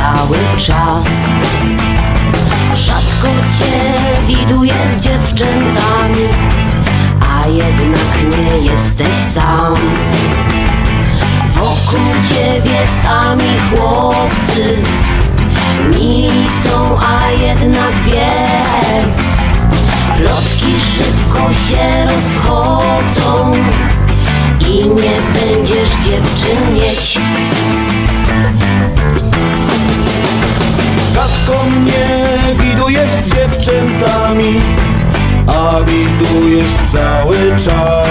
cały czas. Rzadko cię widuję z dziewczętami A jednak nie jesteś sam. Wokół ciebie sami chłopcy Mili są, dziewczętami A widujesz cały czas.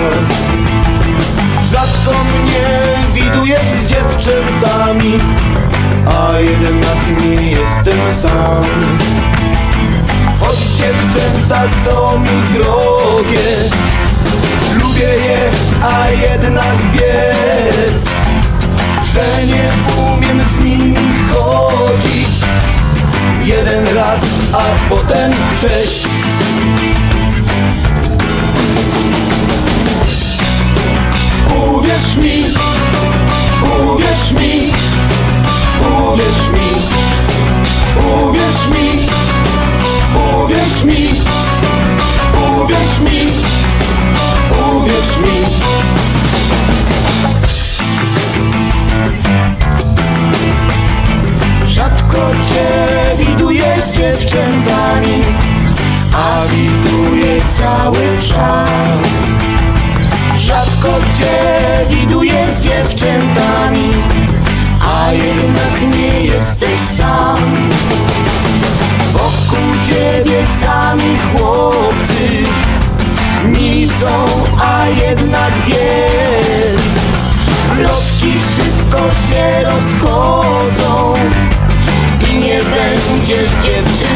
Rzadko mnie widujesz z dziewczętami A jednak nie jestem sam. Choć dziewczęta są mi drogie Lubię je, a jednak wiedz Że nie umiem z nimi chodzić Jeden a potem cześć Rzadko cię widuję z dziewczętami A jednak nie jesteś sam. Wokół ciebie sami chłopcy Mili są, a jednak wiesz Plotki szybko się rozchodzą I nie będziesz dziewczyną